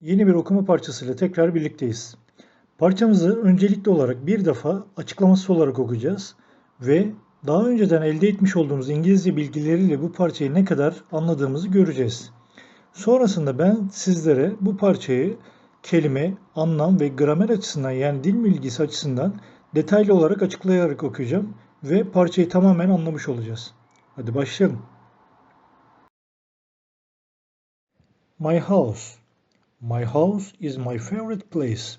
Yeni bir okuma parçasıyla tekrar birlikteyiz. Parçamızı öncelikli olarak bir defa açıklaması olarak okuyacağız ve daha önceden elde etmiş olduğumuz İngilizce bilgileriyle bu parçayı ne kadar anladığımızı göreceğiz. Sonrasında ben sizlere bu parçayı kelime, anlam ve gramer açısından yani dil bilgisi açısından detaylı olarak açıklayarak okuyacağım ve parçayı tamamen anlamış olacağız. Hadi başlayalım. My house. My house is my favorite place.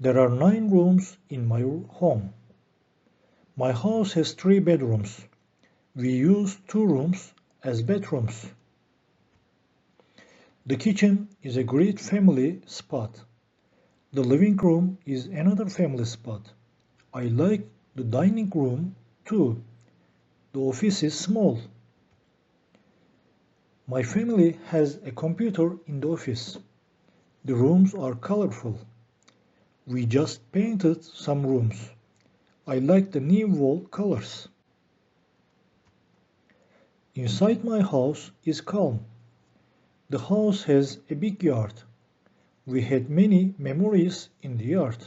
There are nine rooms in my home. My house has three bedrooms. We use two rooms as bedrooms. The kitchen is a great family spot. The living room is another family spot. I like the dining room too. The office is small. My family has a computer in the office. The rooms are colorful. We just painted some rooms. I like the new wall colors. Inside my house is calm. The house has a big yard. We had many memories in the yard.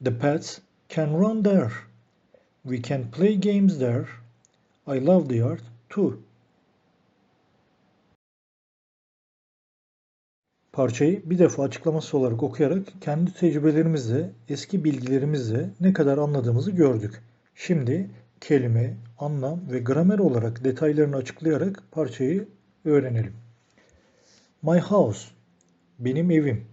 The pets can run there. We can play games there. I love the yard too. Parçayı bir defa açıklaması olarak okuyarak kendi tecrübelerimizle, eski bilgilerimizle ne kadar anladığımızı gördük. Şimdi kelime, anlam ve gramer olarak detaylarını açıklayarak parçayı öğrenelim. My house, benim evim.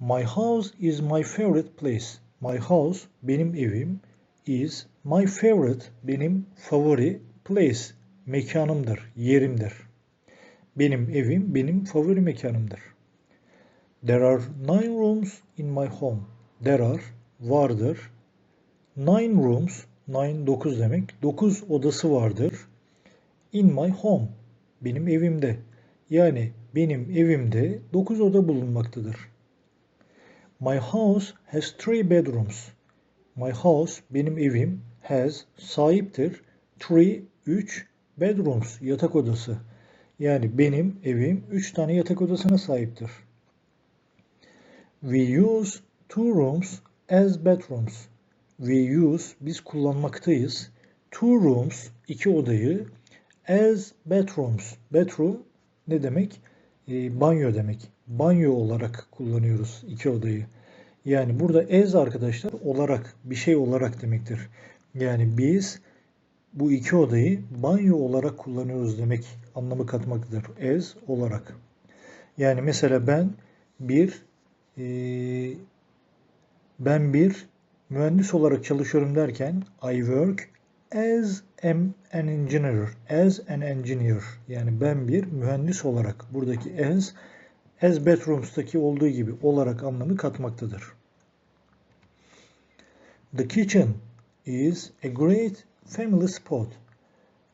My house is my favorite place. My house, benim evim, is my favorite, benim favori place, mekanımdır, yerimdir. Benim evim, benim favori mekanımdır. There are nine rooms in my home. There are, vardır. Nine rooms, nine dokuz demek. Dokuz odası vardır. In my home, benim evimde. Yani benim evimde dokuz oda bulunmaktadır. My house has three bedrooms. My house, benim evim, has, sahiptir. Three, üç, bedrooms, yatak odası. Yani benim evim üç tane yatak odasına sahiptir. We use two rooms as bedrooms. We use, biz kullanmaktayız. Two rooms, iki odayı as bedrooms. Bedroom ne demek? E, banyo demek. Banyo olarak kullanıyoruz iki odayı. Yani burada as arkadaşlar olarak, bir şey olarak demektir. Yani biz bu iki odayı banyo olarak kullanıyoruz demek anlamı katmaktadır. As olarak. Yani mesela ben bir e, ben bir mühendis olarak çalışıyorum derken I work as an engineer. As an engineer. Yani ben bir mühendis olarak buradaki as as bedrooms'taki olduğu gibi olarak anlamı katmaktadır. The kitchen is a great family spot.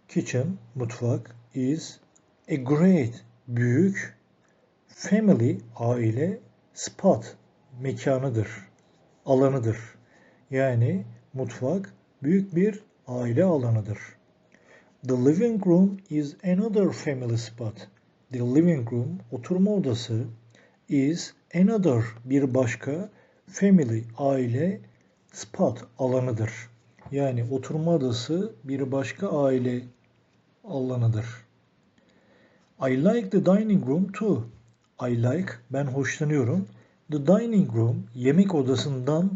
Kitchen, mutfak, is a great, büyük, family, aile, spot, mekanıdır, alanıdır. Yani mutfak büyük bir aile alanıdır. The living room is another family spot. The living room, oturma odası, is another, bir başka, family, aile, spot, alanıdır. Yani oturma odası bir başka aile alanıdır. I like the dining room too. I like, ben hoşlanıyorum. The dining room, yemek odasından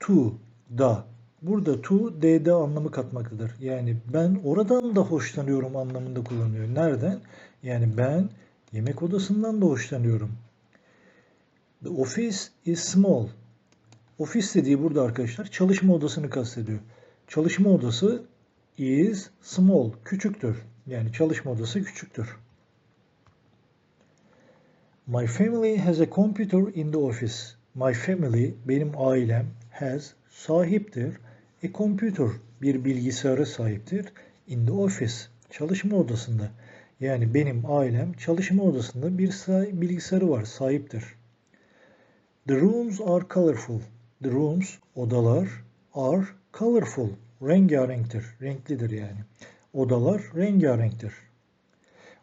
to, da. Burada to, d'de anlamı katmaktadır. Yani ben oradan da hoşlanıyorum anlamında kullanılıyor. Nereden? Yani ben yemek odasından da hoşlanıyorum. The office is small. Ofis dediği burada arkadaşlar çalışma odasını kastediyor. Çalışma odası is small, küçüktür. Yani çalışma odası küçüktür. My family has a computer in the office. My family, benim ailem, has, sahiptir. A computer, bir bilgisayara sahiptir. In the office, çalışma odasında. Yani benim ailem çalışma odasında bir bilgisayarı var, sahiptir. The rooms are colorful. The rooms, odalar, are colorful. Rengarenktir, renklidir yani. Odalar rengarenktir.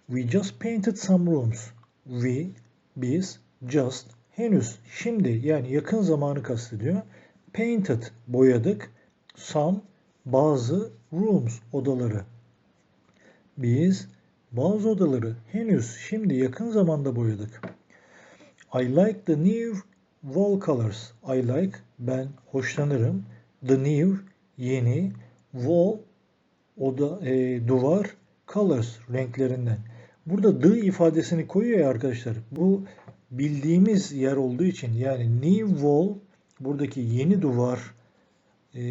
We just painted some rooms. We, biz just henüz şimdi yani yakın zamanı kastediyor. Painted boyadık. Some bazı rooms odaları. Biz bazı odaları henüz şimdi yakın zamanda boyadık. I like the new wall colors. I like ben hoşlanırım. The new yeni wall oda e, duvar colors renklerinden. Burada the ifadesini koyuyor ya arkadaşlar. Bu bildiğimiz yer olduğu için yani new wall buradaki yeni duvar e,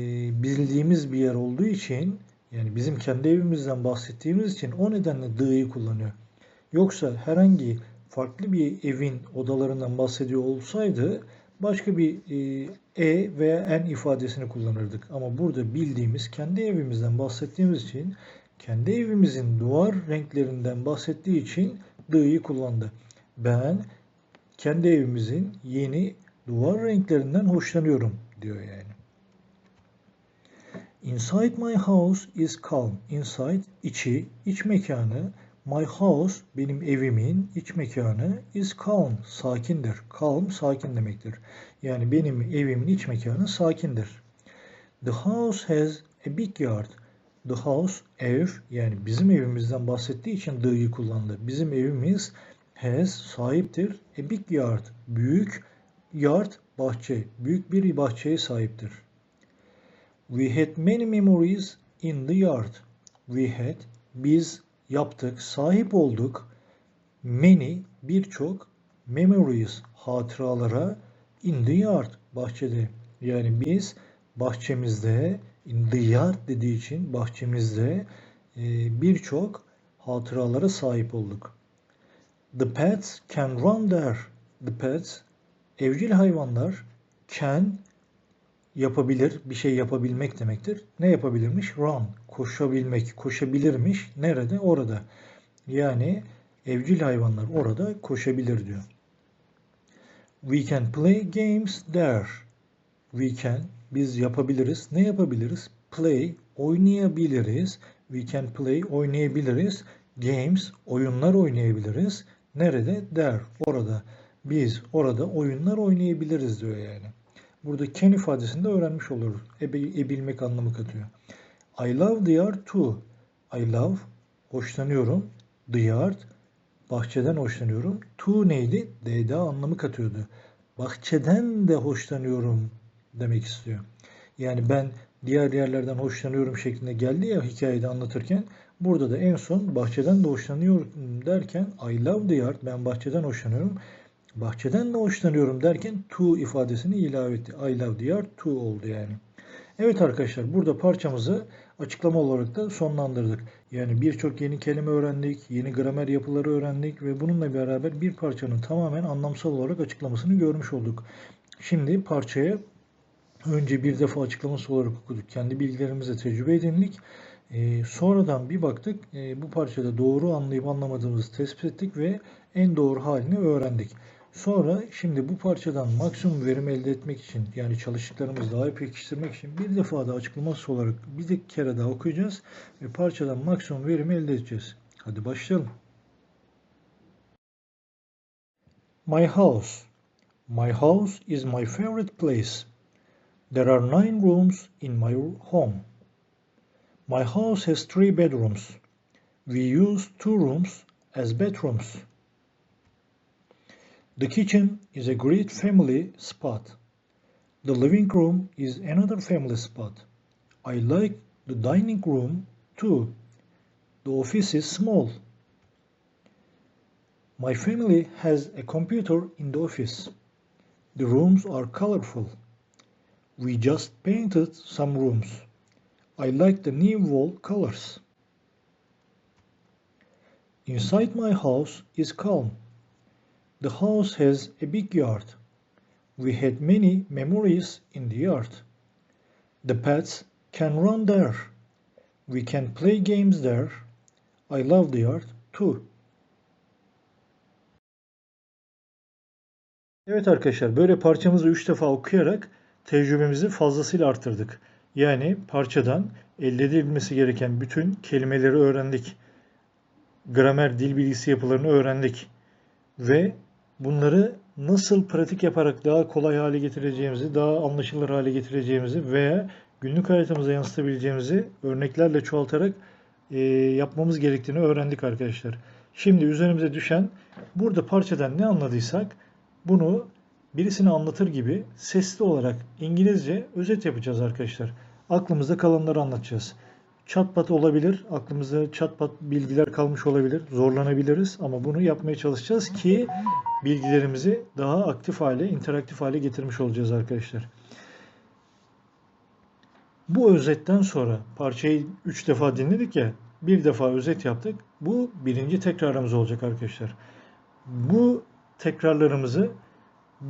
bildiğimiz bir yer olduğu için yani bizim kendi evimizden bahsettiğimiz için o nedenle the'yi kullanıyor. Yoksa herhangi farklı bir evin odalarından bahsediyor olsaydı başka bir e, e veya n ifadesini kullanırdık. Ama burada bildiğimiz kendi evimizden bahsettiğimiz için kendi evimizin duvar renklerinden bahsettiği için the'yi kullandı. Ben kendi evimizin yeni duvar renklerinden hoşlanıyorum diyor yani. Inside my house is calm. Inside içi, iç mekanı. My house benim evimin iç mekanı is calm. Sakindir. Calm sakin demektir. Yani benim evimin iç mekanı sakindir. The house has a big yard. The house ev yani bizim evimizden bahsettiği için the'yi kullandı. Bizim evimiz has sahiptir. A big yard büyük yard bahçe büyük bir bahçeye sahiptir. We had many memories in the yard. We had biz yaptık, sahip olduk. Many birçok memories hatıralara in the yard bahçede. Yani biz bahçemizde yard dediği için bahçemizde e, birçok hatıralara sahip olduk. The pets can run there. The pets evcil hayvanlar can yapabilir, bir şey yapabilmek demektir. Ne yapabilirmiş? Run, koşabilmek, koşabilirmiş. Nerede? Orada. Yani evcil hayvanlar orada koşabilir diyor. We can play games there. We can, biz yapabiliriz. Ne yapabiliriz? Play, oynayabiliriz. We can play, oynayabiliriz. Games, oyunlar oynayabiliriz. Nerede? There, orada. Biz orada oyunlar oynayabiliriz diyor yani. Burada can ifadesini de öğrenmiş oluruz. Ebe, ebilmek anlamı katıyor. I love the yard too. I love, hoşlanıyorum. The yard, bahçeden hoşlanıyorum. To neydi? D'de anlamı katıyordu. Bahçeden de hoşlanıyorum demek istiyor. Yani ben diğer yerlerden hoşlanıyorum şeklinde geldi ya hikayede anlatırken. Burada da en son bahçeden de hoşlanıyorum derken I love the yard. Ben bahçeden hoşlanıyorum. Bahçeden de hoşlanıyorum derken to ifadesini ilave etti. I love the yard to oldu yani. Evet arkadaşlar burada parçamızı açıklama olarak da sonlandırdık. Yani birçok yeni kelime öğrendik, yeni gramer yapıları öğrendik ve bununla beraber bir parçanın tamamen anlamsal olarak açıklamasını görmüş olduk. Şimdi parçaya önce bir defa açıklaması olarak okuduk. Kendi bilgilerimize tecrübe edindik. E, sonradan bir baktık e, bu parçada doğru anlayıp anlamadığımızı tespit ettik ve en doğru halini öğrendik. Sonra şimdi bu parçadan maksimum verim elde etmek için yani çalıştıklarımızı daha iyi pekiştirmek için bir defa da açıklaması olarak bir de kere daha okuyacağız ve parçadan maksimum verimi elde edeceğiz. Hadi başlayalım. My house. My house is my favorite place. There are nine rooms in my home. My house has three bedrooms. We use two rooms as bedrooms. The kitchen is a great family spot. The living room is another family spot. I like the dining room too. The office is small. My family has a computer in the office. The rooms are colorful. We just painted some rooms. I like the new wall colors. Inside my house is calm. The house has a big yard. We had many memories in the yard. The pets can run there. We can play games there. I love the yard too. Evet arkadaşlar böyle parçamızı 3 defa okuyarak tecrübemizi fazlasıyla arttırdık. Yani parçadan elde edilmesi gereken bütün kelimeleri öğrendik. Gramer, dil bilgisi yapılarını öğrendik. Ve bunları nasıl pratik yaparak daha kolay hale getireceğimizi, daha anlaşılır hale getireceğimizi veya günlük hayatımıza yansıtabileceğimizi örneklerle çoğaltarak e, yapmamız gerektiğini öğrendik arkadaşlar. Şimdi üzerimize düşen burada parçadan ne anladıysak bunu birisine anlatır gibi sesli olarak İngilizce özet yapacağız arkadaşlar. Aklımızda kalanları anlatacağız. Çatpat olabilir, aklımızda çatpat bilgiler kalmış olabilir, zorlanabiliriz ama bunu yapmaya çalışacağız ki bilgilerimizi daha aktif hale, interaktif hale getirmiş olacağız arkadaşlar. Bu özetten sonra parçayı 3 defa dinledik ya, bir defa özet yaptık. Bu birinci tekrarımız olacak arkadaşlar. Bu tekrarlarımızı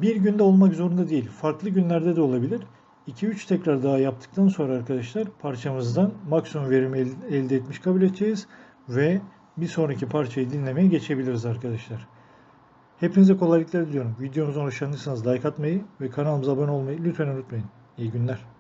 bir günde olmak zorunda değil. Farklı günlerde de olabilir. 2-3 tekrar daha yaptıktan sonra arkadaşlar parçamızdan maksimum verimi el- elde etmiş kabul edeceğiz ve bir sonraki parçayı dinlemeye geçebiliriz arkadaşlar. Hepinize kolaylıklar diliyorum. Videomuza hoşlandıysanız like atmayı ve kanalımıza abone olmayı lütfen unutmayın. İyi günler.